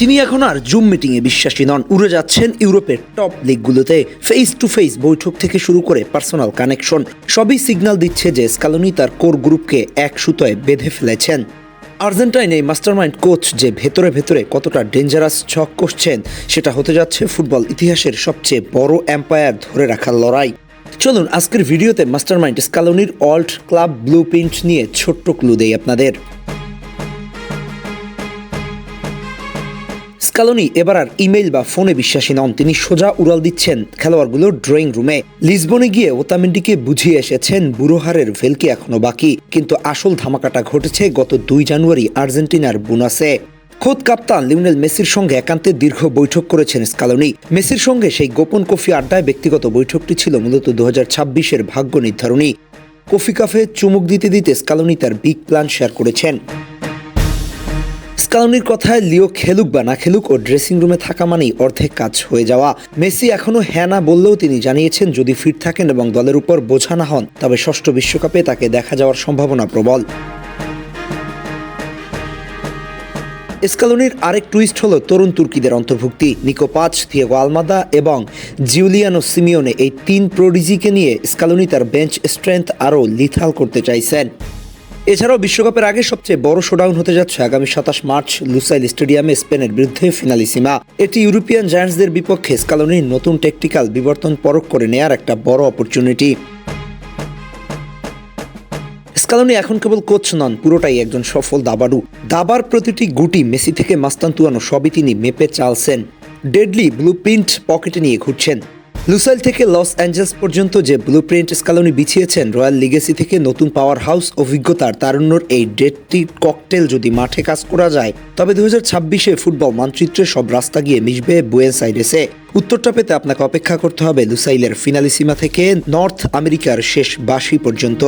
তিনি এখন আর জুম মিটিংয়ে বিশ্বাসী নন। উড়ে যাচ্ছেন ইউরোপের টপ লিগগুলোতে। ফেস টু ফেস বৈঠক থেকে শুরু করে পার্সোনাল কানেকশন সবই সিগন্যাল দিচ্ছে যে স্কালোনি তার কোর গ্রুপকে এক সুতোয় বেঁধে ফেলেছেন। আর্জেন্টাইন এই মাস্টারমাইন্ড কোচ যে ভেতরে ভেতরে কতটা ডেঞ্জারাস ছক করছেন সেটা হতে যাচ্ছে ফুটবল ইতিহাসের সবচেয়ে বড় এম্পায়ার ধরে রাখার লড়াই। চলুন আজকের ভিডিওতে মাস্টারমাইন্ড স্কালোনির অল্ট ক্লাব ব্লু নিয়ে ছোট্ট ক্লু দেই আপনাদের। স্কালোনি, এবার আর ইমেইল বা ফোনে বিশ্বাসী নন। তিনি সোজা উড়াল দিচ্ছেন খেলোয়াড়গুলোর ড্রয়িং রুমে। লিসবনে গিয়ে ওতামেন্ডিকে বুঝিয়ে এসেছেন বুড়োহারের ভেলকি এখনও বাকি। কিন্তু আসল ধামাকাটা ঘটেছে গত দুই জানুয়ারি আর্জেন্টিনার বুনাসে। খোদ কাপ্তান লিওনেল মেসির সঙ্গে একান্তে দীর্ঘ বৈঠক করেছেন স্কালোনি। মেসির সঙ্গে সেই গোপন কফি আড্ডায় ব্যক্তিগত বৈঠকটি ছিল মূলত দু ছাব্বিশের ভাগ্য নির্ধারণী। কফি কাফে চুমুক দিতে দিতে স্কালোনি তার বিগ প্ল্যান শেয়ার করেছেন। স্কালোনির কথায় লিও খেলুক বা না খেলুক, ও ড্রেসিং রুমে থাকা মানেই অর্ধেক কাজ হয়ে যাওয়া। মেসি এখনও হ্যাঁ না বললেও তিনি জানিয়েছেন, যদি ফিট থাকেন এবং দলের উপর বোঝা না হন, তবে ষষ্ঠ বিশ্বকাপে তাকে দেখা যাওয়ার সম্ভাবনা প্রবল। স্কালোনির আরেক টুইস্ট হলো তরুণ তুর্কিদের অন্তর্ভুক্তি। নিকো পাঁচ থিয়েগো আলমাদা এবং জিউলিয়ানো সিমিওনে এই তিন প্রোডিজিকে নিয়ে স্কালোনি তার বেঞ্চ স্ট্রেংথ আরও লিথাল করতে চাইছেন। এছাড়াও বিশ্বকাপের আগে সবচেয়ে বড় শোডাউন হতে যাচ্ছে আগামী সাতাশ মার্চ লুসাইল স্টেডিয়ামে স্পেনের বিরুদ্ধে ফিনালি ফিনালিসিমা। এটি ইউরোপিয়ান জায়ান্টসদের বিপক্ষে স্কালোনির নতুন টেকটিক্যাল বিবর্তন পরখ করে নেয়ার একটা বড় অপরচুনিটি স্কালোনি এখন কেবল কোচ নন, পুরোটাই একজন সফল দাবাড়ু। দাবার প্রতিটি গুটি মেসি থেকে মাস্তান্তুয়ানো সবই তিনি মেপে চালছেন। ডেডলি ব্লু পকেটে নিয়ে ঘুরছেন। লুসাইল থেকে লস অ্যাঞ্জেলস পর্যন্ত যে ব্লু প্রিন্ট স্কালনি বিছিয়েছেন, রয়্যাল লিগেসি থেকে নতুন পাওয়ার হাউস অভিজ্ঞতার তারুণ্যর এই ডেটটি ককটেল যদি মাঠে কাজ করা যায়, তবে দু হাজার ছাব্বিশে ফুটবল মানচিত্রে সব রাস্তা গিয়ে মিশবে বুয়েন্স সাইডেসে উত্তরটা পেতে আপনাকে অপেক্ষা করতে হবে লুসাইলের ফিনালিসিমা থেকে নর্থ আমেরিকার শেষ বাসি পর্যন্ত।